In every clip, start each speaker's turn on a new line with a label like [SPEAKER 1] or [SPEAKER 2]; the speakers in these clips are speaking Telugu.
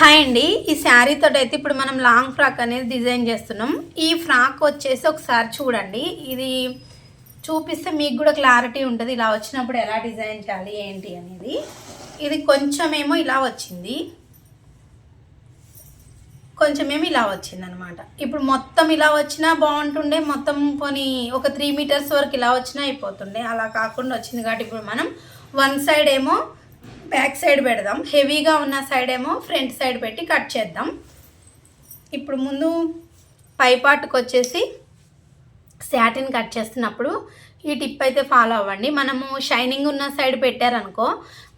[SPEAKER 1] హాయ్ అండి. ఈ శారీతో అయితే ఇప్పుడు మనం లాంగ్ ఫ్రాక్ అనేది డిజైన్ చేస్తున్నాం. ఈ ఫ్రాక్ వచ్చేసి ఒకసారి చూడండి. ఇది చూపిస్తే మీకు కూడా క్లారిటీ ఉంటుంది. ఇలా వచ్చినప్పుడు ఎలా డిజైన్ చేయాలి ఏంటి అనేది. ఇది కొంచెమేమో ఇలా వచ్చింది. కొంచెమేమో ఇలా వచ్చింది అనమాట ఇప్పుడు మొత్తం ఇలా వచ్చినా బాగుంటుండే. మొత్తం పోనీ ఒక త్రీ మీటర్స్ వరకు ఇలా వచ్చినా అయిపోతుండే. అలా కాకుండా వచ్చింది. కాబట్టి ఇప్పుడు మనం వన్ సైడ్ ఏమో బ్యాక్ సైడ్ పెడదాం. హెవీగా ఉన్న సైడ్ ఏమో ఫ్రంట్ సైడ్ పెట్టి కట్ చేద్దాం. ఇప్పుడు ముందు పై పార్ట్కి వచ్చేసి శాటిన్ కట్ చేస్తున్నప్పుడు ఈ టిప్ అయితే ఫాలో అవ్వండి. మనము షైనింగ్ ఉన్న సైడ్ పెట్టారనుకో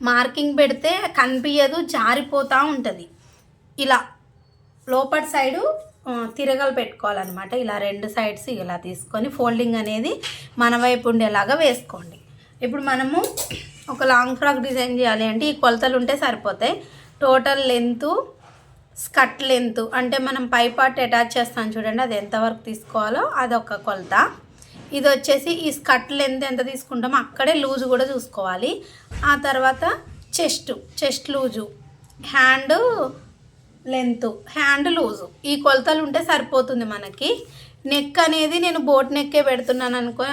[SPEAKER 1] మార్కింగ్ పెడితే కనిపించదు జారిపోతూ ఉంటుంది. ఇలా లోపటి సైడు తిరగలు పెట్టుకోవాలన్నమాట. ఇలా రెండు సైడ్స్ ఇలా తీసుకొని ఫోల్డింగ్ అనేది మన వైపు ఉండేలాగా వేసుకోండి. ఇప్పుడు మనము ఒక లాంగ్ ఫ్రాక్ డిజైన్ చేయాలి. అంటే ఈ కొలతలు ఉంటే సరిపోతాయి. టోటల్ లెంత్ స్కట్ లెంత్ అంటే మనం పై పార్ట్ అటాచ్ చేస్తాం చూడండి అది ఎంతవరకు తీసుకోవాలో అదొక కొలత. ఇది వచ్చేసి ఈ స్కట్ లెంత్ ఎంత తీసుకుంటామో అక్కడే లూజు కూడా చూసుకోవాలి. ఆ తర్వాత chest chest loose hand length hand loose ఈ కొలతలు ఉంటే సరిపోతుంది మనకి. నెక్ అనేది నేను బోట్ నెక్కే పెడుతున్నాను అనుకో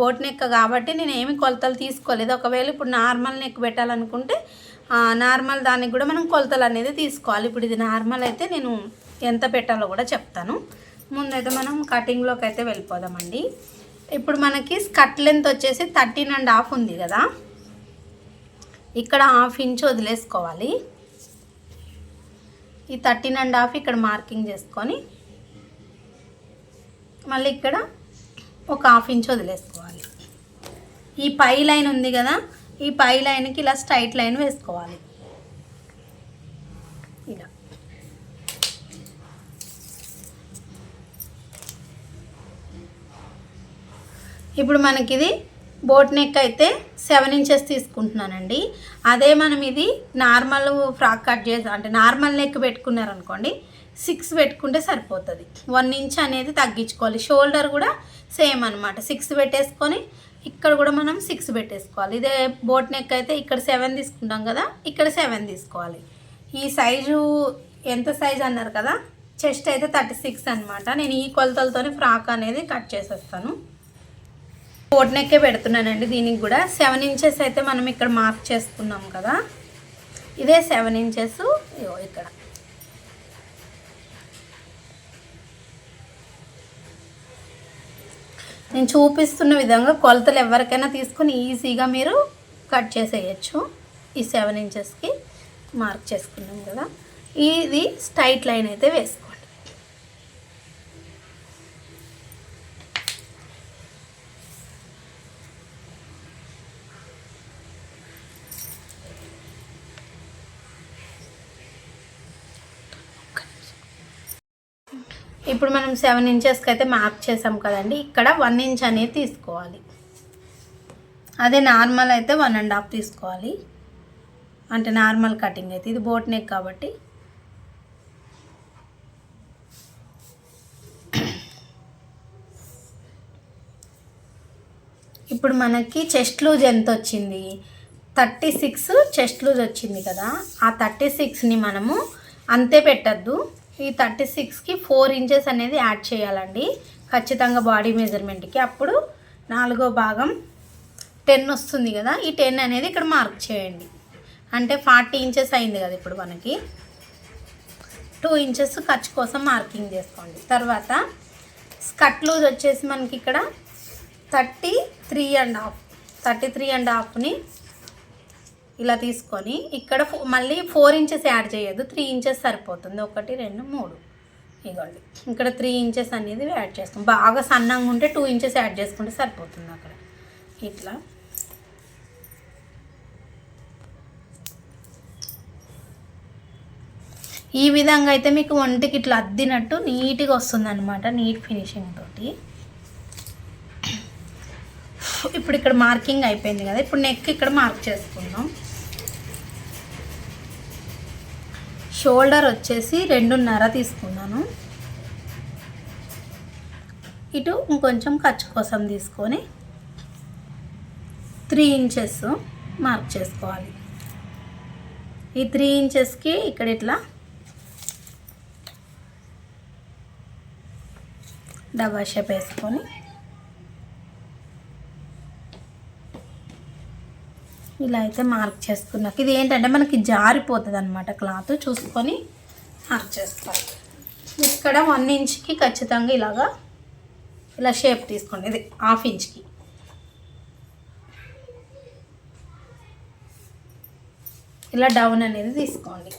[SPEAKER 1] బోట్ నెక్ కాబట్టి నేను ఏమి కొలతలు తీసుకోలేదు. ఒకవేళ ఇప్పుడు నార్మల్ నెక్ పెట్టాలనుకుంటే నార్మల్ దానికి కూడా మనం కొలతలు అనేది తీసుకోవాలి. ఇప్పుడు ఇది నార్మల్ అయితే నేను ఎంత పెట్టాలో కూడా చెప్తాను. ముందైతే మనం కటింగ్లోకి అయితే వెళ్ళిపోదామండి. ఇప్పుడు మనకి స్కట్ లెంత్ వచ్చేసి థర్టీన్ అండ్ హాఫ్ ఉంది కదా. ఇక్కడ హాఫ్ ఇంచ్ వదిలేసుకోవాలి. ఈ థర్టీన్ అండ్ హాఫ్ ఇక్కడ మార్కింగ్ చేసుకొని మళ్ళీ ఇక్కడ ఒక హాఫ్ ఇంచ్ వదిలేసుకోవాలి. ఈ పై లైన్ ఉంది కదా ఈ పై లైన్కి ఇలా స్ట్రైట్ లైన్ వేసుకోవాలి. ఇలా. ఇప్పుడు మనకి ఇది బోట్ నెక్ అయితే సెవెన్ ఇంచెస్ తీసుకుంటున్నానండి. అదే మనం ఇది నార్మల్ ఫ్రాక్ కట్ చేసి అంటే నార్మల్ నెక్ పెట్టుకున్నారనుకోండి సిక్స్ పెట్టుకుంటే సరిపోతుంది. వన్ ఇంచ్ అనేది తగ్గించుకోవాలి. షోల్డర్ కూడా సేమ్ అనమాట సిక్స్ పెట్టేసుకొని ఇక్కడ కూడా మనం సిక్స్ పెట్టేసుకోవాలి. ఇదే బోట్ నెక్ అయితే ఇక్కడ సెవెన్ తీసుకుంటాం కదా ఇక్కడ సెవెన్ తీసుకోవాలి. ఈ సైజు ఎంత సైజ్ అన్నారు కదా చెస్ట్ అయితే థర్టీ సిక్స్ అనమాట నేను ఈ కొలతలతోనే ఫ్రాక్ అనేది కట్ చేసేస్తాను. బోట్ నెక్కే పెడుతున్నానండి దీనికి కూడా. సెవెన్ ఇంచెస్ అయితే మనం ఇక్కడ మార్క్ చేసుకున్నాం కదా. ఇదే సెవెన్ ఇంచెస్ ఇక్కడ. నేను చూపిస్తున్న విధంగా కొలతలు ఎవరికైనా తీసుకొని ఈజీగా మీరు కట్ చేసేయచ్చు. ఈ సెవెన్ ఇంచెస్కి మార్క్ చేసుకున్నాం కదా. ఇది స్ట్రైట్ లైన్ అయితే వేసుకోండి ఇప్పుడు మనం సెవెన్ ఇంచెస్కి అయితే మార్క్ చేసాం కదండి. ఇక్కడ వన్ ఇంచ్ అనేది తీసుకోవాలి. అదే నార్మల్ అయితే వన్ అండ్ హాఫ్ తీసుకోవాలి. అంటే నార్మల్ కటింగ్ అయితే. ఇది బోట్ నెక్ కాబట్టి. ఇప్పుడు మనకి చెస్ట్ లూజ్ ఎంత వచ్చింది? థర్టీ సిక్స్ చెస్ట్ లూజ్ వచ్చింది కదా. ఆ థర్టీ సిక్స్ని మనము అంతే పెట్టద్దు. ఈ థర్టీ సిక్స్కి ఫోర్ ఇంచెస్ అనేది యాడ్ చేయాలండి. ఖచ్చితంగా బాడీ మెజర్మెంట్కి అప్పుడు నాలుగో భాగం టెన్ వస్తుంది కదా ఈ టెన్ అనేది ఇక్కడ మార్క్ చేయండి. అంటే ఫార్టీ ఇంచెస్ అయింది కదా ఇప్పుడు మనకి. టూ ఇంచెస్ ఖర్చు కోసం మార్కింగ్ చేసుకోండి. తర్వాత స్కట్ లూజ్ వచ్చేసి మనకి ఇక్కడ thirty three and half thirty three and హాఫ్ని ఇలా తీసుకొని ఇక్కడ ఫో- మళ్ళీ ఫోర్ ఇంచెస్ యాడ్ చేయొద్దు. త్రీ ఇంచెస్ సరిపోతుంది. ఒకటి రెండు మూడు. ఇగోండి. ఇక్కడ త్రీ ఇంచెస్ అనేది యాడ్ చేస్తాం. బాగా సన్నంగా ఉంటే టూ ఇంచెస్ యాడ్ చేసుకుంటే సరిపోతుంది అక్కడ. ఇట్లా. ఈ విధంగా అయితే మీకు ఒంటికి ఇట్లా అద్దినట్టు నీట్గా వస్తుంది అనమాట నీట్ ఫినిషింగ్ తోటి. ఇప్పుడు ఇక్కడ మార్కింగ్ అయిపోయింది కదా. ఇప్పుడు నెక్ ఇక్కడ మార్క్ చేసుకుందాం. షోల్డర్ వచ్చేసి రెండున్నర తీసుకున్నాను. ఇటు ఇంకొంచెం ఖర్చు కోసం తీసుకొని త్రీ ఇంచెస్ మార్క్ చేసుకోవాలి. ఈ త్రీ ఇంచెస్కి ఇక్కడ ఇట్లా డబా షేప్ వేసుకొని ఇలా అయితే మార్క్ చేసుకున్నాక ఇది ఏంటంటే మనకి జారిపోతుంది అనమాట క్లాత్. చూసుకొని మార్క్ చేసుకోవాలి. ఇక్కడ వన్ ఇంచ్కి ఖచ్చితంగా ఇలాగా ఇలా షేప్ తీసుకోండి. ఇది హాఫ్ ఇంచ్కి. ఇలా డౌన్ అనేది తీసుకోండి.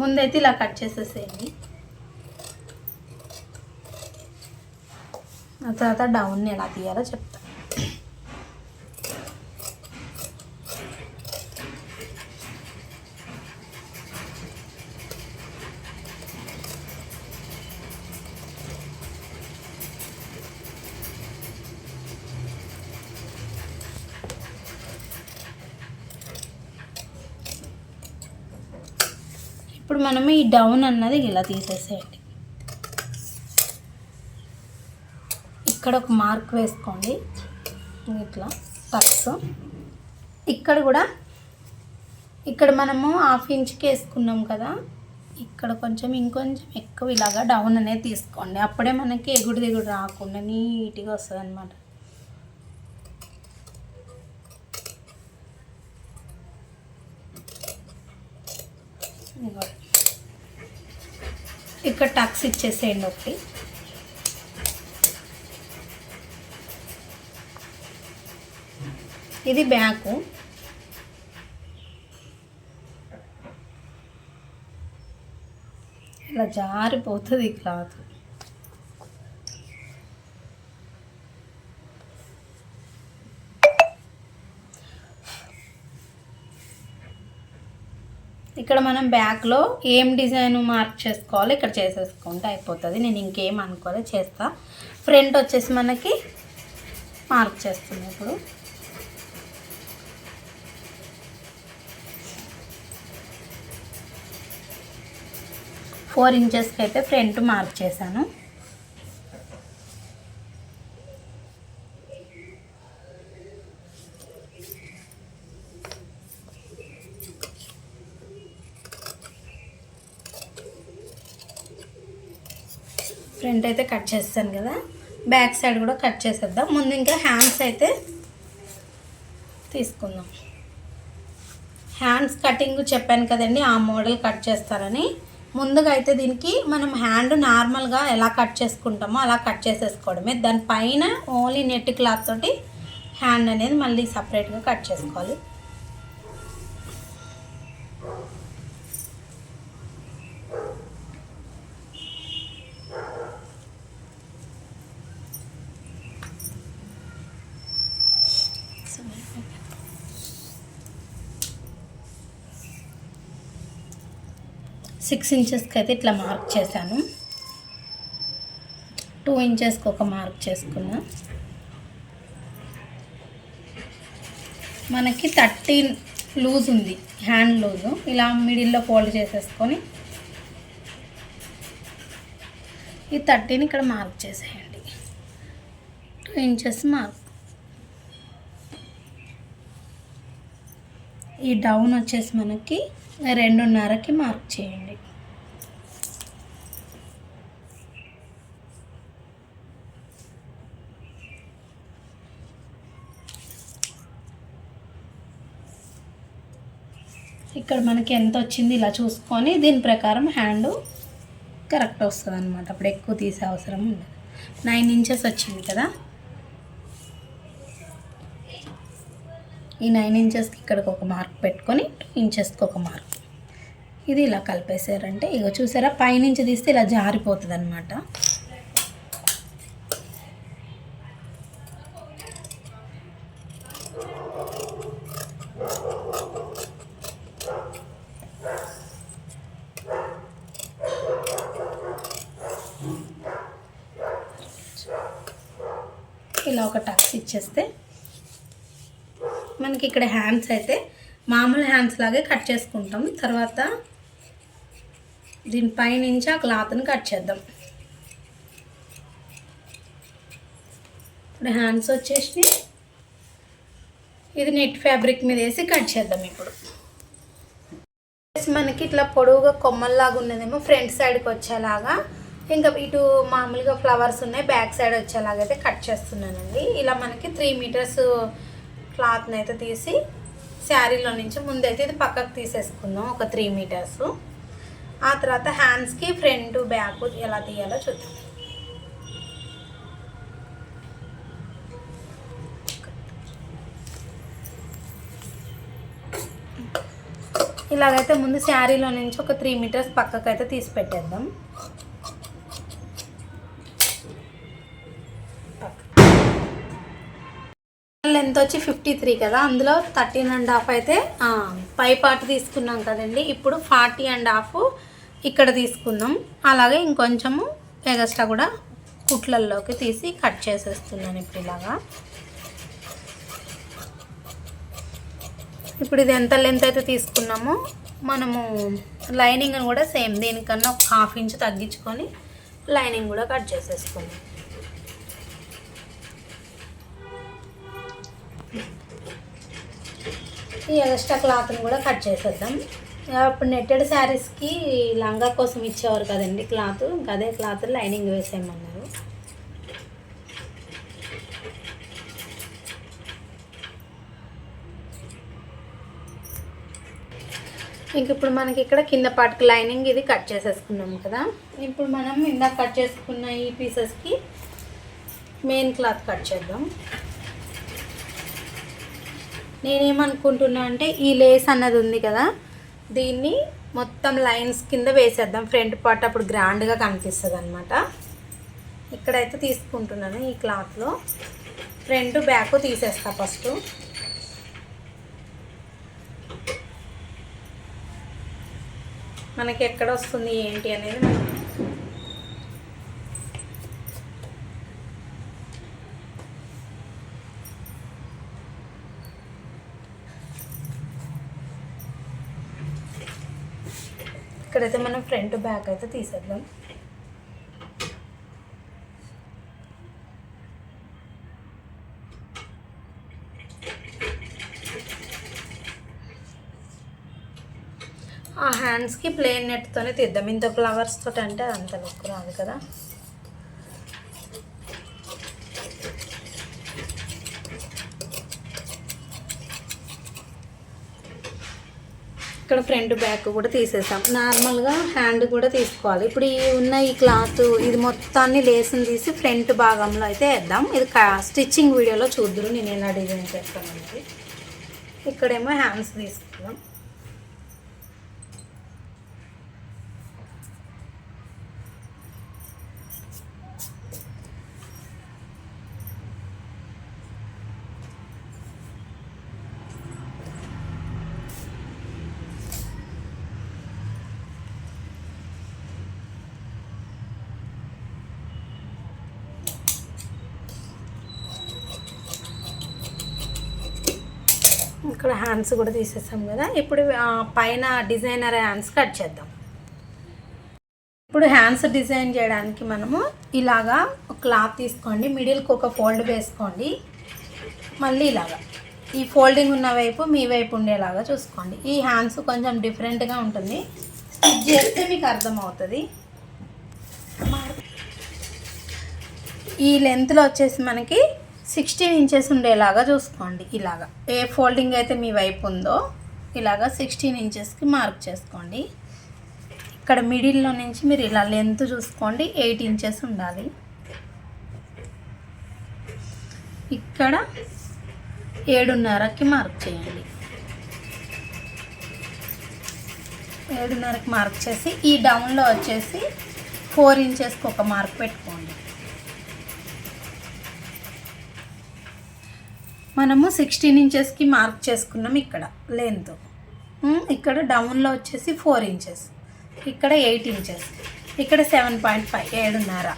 [SPEAKER 1] ముందైతే ఇలా కట్ చేసేసేయండి. ఆ తర్వాత డౌన్ని ఎలా తీయాలో చెప్తాను. ఇప్పుడు మనము ఈ డౌన్ అన్నది ఇలా తీసేసేయండి. ఇక్కడ ఒక మార్క్ వేసుకోండి. ఇట్లా పర్స్. ఇక్కడ కూడా ఇక్కడ మనము హాఫ్ ఇంచ్కి వేసుకున్నాం కదా ఇక్కడ కొంచెం ఇంకొంచెం ఎక్కువ ఇలాగా డౌన్ అనేది తీసుకోండి. అప్పుడే మనకి ఎగుడు దిగుడు రాకుండా నీట్గా వస్తుంది అనమాట ఇక్కడ టక్స్ ఇచ్చేసేయండి ఒకటి. ఇది బ్యాకు. ఇలా జారిపోతుంది క్లాత్. ఇక్కడ మనం బ్యాక్లో ఏం డిజైన్ మార్క్ చేసుకోవాలో ఇక్కడ చేసేసుకుంటే అయిపోతుంది. నేను ఇంకేం అనుకోలే చేస్తా. ఫ్రంట్ వచ్చేసి మనకి మార్క్ చేస్తుంది ఇప్పుడు. ఫోర్ ఇంచెస్కి అయితే ఫ్రంట్ మార్క్ చేశాను. ఫ్రంట్ అయితే కట్ చేస్తాను కదా. బ్యాక్ సైడ్ కూడా కట్ చేసేద్దాం. ముందు ఇంకా హ్యాండ్స్ అయితే తీసుకుందాం. హ్యాండ్స్ కటింగ్ చెప్పాను కదండి ఆ మోడల్ కట్ చేస్తారని. ముందుగా అయితే దీనికి మనం హ్యాండ్ నార్మల్గా ఎలా కట్ చేసుకుంటామో అలా కట్ చేసేసుకోవడమే. దానిపైన ఓన్లీ నెట్ క్లాత్ తోటి హ్యాండ్ అనేది మళ్ళీ సపరేట్గా కట్ చేసుకోవాలి. సిక్స్ ఇంచెస్కి అయితే ఇట్లా మార్క్ చేశాను. టూ ఇంచెస్కి ఒక మార్క్ చేసుకున్నా. మనకి థర్టీన్ లూజ్ ఉంది హ్యాండ్ లూజు ఇలా మిడిల్లో ఫోల్డ్ చేసేసుకొని ఈ థర్టీని ఇక్కడ మార్క్ చేసేయండి. టూ ఇంచెస్ మార్క్ ఈ డౌన్ వచ్చేసి మనకి రెండున్నరకి మార్క్ చేయండి. ఇక్కడ మనకి ఎంత వచ్చింది ఇలా చూసుకొని దీని ప్రకారం హ్యాండ్ కరెక్ట్ వస్తుంది అనమాట అప్పుడు ఎక్కువ తీసే అవసరం ఉండదు. నైన్ ఇంచెస్ వచ్చింది కదా? ఈ నైన్ ఇంచెస్కి ఇక్కడికి ఒక మార్క్ పెట్టుకొని టూ ఇంచెస్కి ఒక మార్క్ ఇది ఇలా కలిపేసారంటే ఇక చూసారా? పైనుంచి తీస్తే ఇలా జారిపోతుంది అనమాట ఇలా ఒక టక్స్ ఇచ్చేస్తే మనకి ఇక్కడ హ్యాండ్స్ అయితే మామూలు హ్యాండ్స్ లాగే కట్ చేసుకుంటాం. తర్వాత దీనిపైనుంచి ఆ క్లాత్ని కట్ చేద్దాం. ఇప్పుడు హ్యాండ్స్ వచ్చేసి ఇది నెట్ ఫ్యాబ్రిక్ మీద వేసి కట్ చేద్దాం ఇప్పుడు. మనకి ఇట్లా పొడవుగా కొమ్మల్లాగా ఉన్నదేమో ఫ్రంట్ సైడ్కి వచ్చేలాగా. ఇంకా ఇటు మామూలుగా ఫ్లవర్స్ ఉన్నాయి బ్యాక్ సైడ్ వచ్చేలాగా అయితే కట్ చేస్తున్నానండి. ఇలా మనకి త్రీ మీటర్స్ క్లాత్ని అయితే తీసి శారీలో నుంచి ముందైతే ఇది పక్కకు తీసేసుకుందాం ఒక త్రీ మీటర్స్ ఆ తర్వాత హ్యాండ్స్కి ఫ్రంట్ బ్యాక్ ఎలా తీయాలో చూద్దాం. ఇలాగైతే ముందు శారీలో నుంచి ఒక త్రీ మీటర్స్ పక్కకు అయితే తీసి పెట్టేద్దాం. లెంత్ వచ్చి ఫిఫ్టీ త్రీ కదా అందులో థర్టీన్ అండ్ హాఫ్ అయితే పై పార్ట్ తీసుకున్నాం కదండి. ఇప్పుడు ఫార్టీ అండ్ హాఫ్ ఇక్కడ తీసుకుందాం. అలాగే ఇంకొంచెము ఎగస్ట్రా కూడా కుట్లల్లోకి తీసి కట్ చేసేస్తున్నాను ఇప్పుడు ఇలాగా. ఇప్పుడు ఇది ఎంత లెంత్ అయితే తీసుకున్నామో మనము లైనింగ్ కూడా సేమ్ దీనికన్నా ఒక హాఫ్ ఇంచ్ తగ్గించుకొని లైనింగ్ కూడా కట్ చేసేసుకుందాం. ఈ ఎక్స్ట్రా క్లాత్ని కూడా కట్ చేసేద్దాం. అప్పుడు నెట్టెడ్ శారీస్కి లంగా కోసం ఇచ్చేవారు కదండి క్లాత్. ఇంకా అదే క్లాత్ లైనింగ్ వేసేయమన్నారు. ఇంక ఇప్పుడు మనకి ఇక్కడ కింద పాటుకు లైనింగ్ ఇది కట్ చేసేసుకున్నాం కదా. ఇప్పుడు మనం ఇందాక కట్ చేసుకున్న ఈ పీసెస్కి మెయిన్ క్లాత్ కట్ చేద్దాం. నేనేమనుకుంటున్నా అంటే ఈ లేస్ అన్నది ఉంది కదా దీన్ని మొత్తం లైన్స్ కింద వేసేద్దాం. ఫ్రంట్ పార్ట్ అప్పుడు గ్రాండ్గా కనిపిస్తుంది అనమాట ఇక్కడైతే తీసుకుంటున్నాను ఈ క్లాత్లో. ఫ్రంట్ బ్యాక్ తీసేస్తా ఫస్ట్. మనకి ఎక్కడ వస్తుంది ఏంటి అనేది మనం ఇక్కడైతే మనం ఫ్రంట్ బ్యాక్ అయితే తీసేద్దాం. ఆ హ్యాండ్స్కి ప్లేన్ నెట్తోనే తీద్దాం. ఇంత ఫ్లవర్స్ తోటి అంటే అంత లుక్ రాదు కదా. ఇక్కడ ఫ్రంట్ బ్యాక్ కూడా తీసేసాం. నార్మల్గా హ్యాండ్ కూడా తీసుకోవాలి. ఇప్పుడు ఈ ఉన్న ఈ క్లాత్ ఇది మొత్తాన్ని లేసుని తీసి ఫ్రంట్ భాగంలో అయితే వేద్దాం. ఇది స్టిచ్చింగ్ వీడియోలో చూద్దరు. నేను ఎలా డిజైన్ చేస్తాను అనేది. ఇక్కడేమో హ్యాండ్స్ తీసుకుందాం. ఇక్కడ హ్యాండ్స్ కూడా తీసేసాం కదా. ఇప్పుడు పైన డిజైనర్ హ్యాండ్స్ కట్ చేద్దాం. ఇప్పుడు హ్యాండ్స్ డిజైన్ చేయడానికి మనము ఇలాగా ఒక క్లాత్ తీసుకోండి. మిడిల్కి ఒక ఫోల్డ్ వేసుకోండి. మళ్ళీ ఇలాగా. ఈ ఫోల్డింగ్ ఉన్న వైపు మీ వైపు ఉండేలాగా చూసుకోండి. ఈ హ్యాండ్స్ కొంచెం డిఫరెంట్గా ఉంటుంది. స్టిచ్ చేస్తే మీకు అర్థమవుతుంది. ఈ లెంత్లో వచ్చేసి మనకి సిక్స్టీన్ ఇంచెస్ ఉండేలాగా చూసుకోండి. ఇలాగా ఏ ఫోల్డింగ్ అయితే మీ వైపు ఉందో ఇలాగా సిక్స్టీన్ ఇంచెస్కి మార్క్ చేసుకోండి. ఇక్కడ మిడిల్లో నుంచి మీరు ఇలా లెంత్ చూసుకోండి. ఎయిట్ ఇంచెస్ ఉండాలి. ఇక్కడ ఏడున్నరకి మార్క్ చేయండి. ఏడున్నరకి మార్క్ చేసి ఈ డౌన్లో వచ్చేసి ఫోర్ ఇంచెస్కి ఒక మార్క్ పెట్టుకోండి. మనము సిక్స్టీన్ ఇంచెస్కి మార్క్ చేసుకున్నాం ఇక్కడ లెంత్ ఇక్కడ డౌన్లో వచ్చేసి ఫోర్ ఇంచెస్ ఇక్కడ ఎయిట్ ఇంచెస్ ఇక్కడ సెవెన్ పాయింట్ ఫైవ్ ఏడున్నర.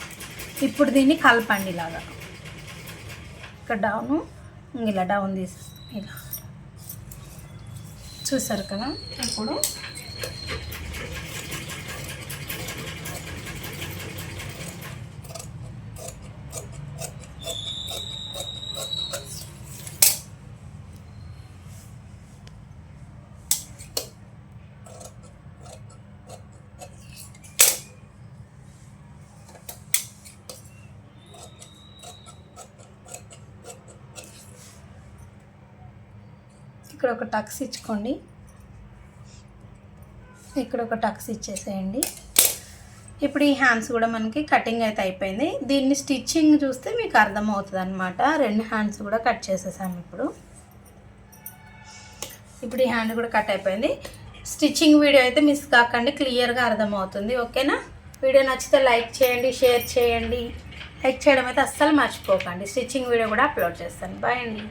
[SPEAKER 1] ఇప్పుడు దీన్ని కలపండి ఇలాగా. ఇక్కడ డౌను ఇలా డౌన్ తీసేస్తాం ఇలా. చూసారు కదా? ఇప్పుడు ఇక్కడ ఒక టక్స్ ఇచ్చుకోండి. ఇక్కడ ఒక టక్స్ ఇచ్చేసేయండి. ఇప్పుడు ఈ హ్యాండ్స్ కూడా మనకి కటింగ్ అయితే అయిపోయింది. దీన్ని స్టిచ్చింగ్ చూస్తే మీకు అర్థమవుతుంది అనమాట రెండు హ్యాండ్స్ కూడా కట్ చేసేసాము ఇప్పుడు. ఇప్పుడు ఈ హ్యాండ్ కూడా కట్ అయిపోయింది. స్టిచ్చింగ్ వీడియో అయితే మిస్ కాకండి క్లియర్గా అర్థమవుతుంది. ఓకేనా? వీడియో నచ్చితే లైక్ చేయండి షేర్ చేయండి. లైక్ చేయడం అయితే అస్సలు మర్చిపోకండి. స్టిచ్చింగ్ వీడియో కూడా అప్లోడ్ చేస్తాను. బాయ్ అండి.